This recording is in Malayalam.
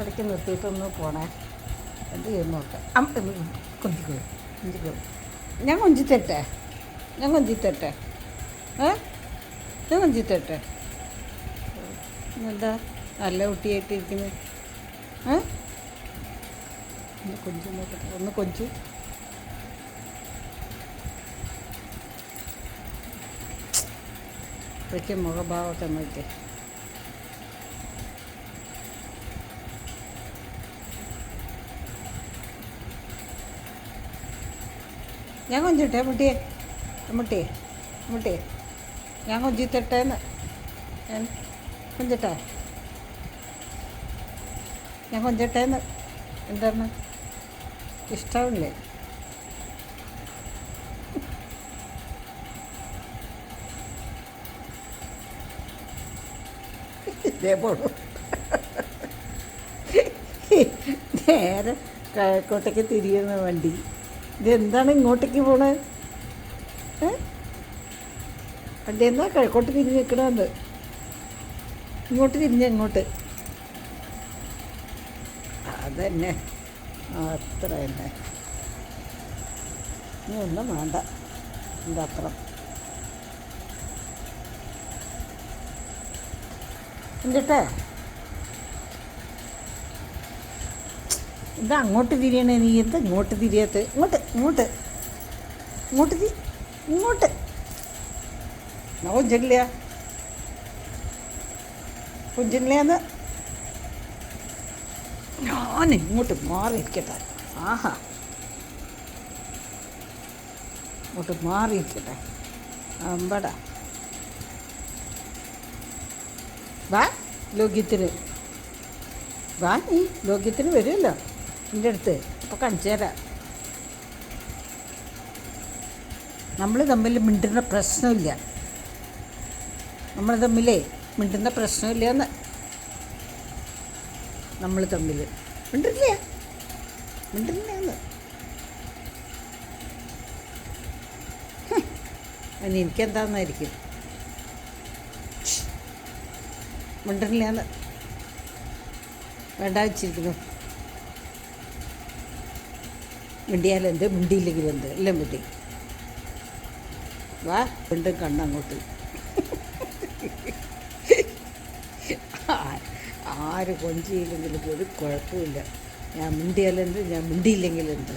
ഇടയ്ക്ക് നിർത്തിയിട്ടൊന്ന് പോണേ. എന്ത് ചെയ്യുന്നു ഉം, കൊഞ്ചിക്കോ കൊഞ്ചിക്കോ ഞാൻ കൊഞ്ചിത്തട്ടെ. ഞാൻ കൊഞ്ചിത്തട്ടെ. ഏ? ഞാൻ കൊഞ്ചിത്തട്ടെ. എന്താ നല്ല കുട്ടിയായിട്ടിരിക്കുന്നത് ഏ? ഒന്ന് കൊഞ്ചു നോക്കട്ടെ ഒന്ന് കൊഞ്ചു. ഇപ്പോഴേക്കും മുഖഭാവമൊക്കെ നോക്കി ഞാൻ കൊഞ്ചിട്ടെ മുട്ടിയെ മുട്ടിയെ മുട്ടിയെ ഞാൻ കൊഞ്ചിത്തട്ടേന്ന്. ഞാൻ കൊഞ്ചിട്ടെ. ഞാൻ കൊഞ്ചിട്ടേന്ന്. എന്താണ്? ഇഷ്ടമില്ലേ നേരെ കോട്ടയ്ക്ക് തിരിയുന്ന വണ്ടി. ഇതെന്താണ് ഇങ്ങോട്ടേക്ക് പോണേ? അത് എന്താ കിഴക്കോട്ട് തിരിഞ്ഞ് നിൽക്കണത് ഇങ്ങോട്ട് തിരിഞ്ഞ് ഇങ്ങോട്ട് അതന്നെ. അത്ര തന്നെ. ഇനി ഒന്നും വേണ്ട. എന്താ അത്ര. എന്നിട്ടേ ഇത് അങ്ങോട്ട് തിരിയണേ നീ എന്ത് ഇങ്ങോട്ട് തിരിയാത്ത. ഇങ്ങോട്ട് ഇങ്ങോട്ട്. ഇങ്ങോട്ട് തി ഇങ്ങോട്ട്. എന്നാ കൊഞ്ചില്ല കൊഞ്ചില്ലെന്ന് ഞാൻ ഇങ്ങോട്ട് മാറിയിരിക്കട്ടെ. ആഹാ. ഇങ്ങോട്ട് മാറിയിരിക്കട്ടെ. അമ്പടാ. വാ ലോക്യത്തിന് വാ നീ ലോക്യത്തിന് വരുമല്ലോ എന്റെ അടുത്ത്. അപ്പോൾ കാണിച്ചു തരാം. നമ്മൾ തമ്മിൽ മിണ്ടുന്ന പ്രശ്നമില്ല. നമ്മൾ തമ്മിലേ മിണ്ടുന്ന പ്രശ്നമില്ല എന്ന് നമ്മൾ തമ്മിൽ മിണ്ടില്ല മിണ്ടില്ല എന്ന്. അതിന് എനിക്കെന്താന്നായിരിക്കും? മിണ്ടില്ല എന്ന് വേണ്ട വെച്ചിരിക്കുന്നു. മിണ്ടിയാലെന്ത്? മിണ്ടിയില്ലെങ്കിൽ എന്ത് എല്ലാം മിണ്ടി. വാ വീണ്ടും കണ്ണങ്ങോട്ട്. ആര് കൊഞ്ചിയില്ലെങ്കിലും ഒരു കുഴപ്പമില്ല. ഞാൻ മിണ്ടിയാലെന്ത്? ഞാൻ മിണ്ടിയില്ലെങ്കിലെന്ത്?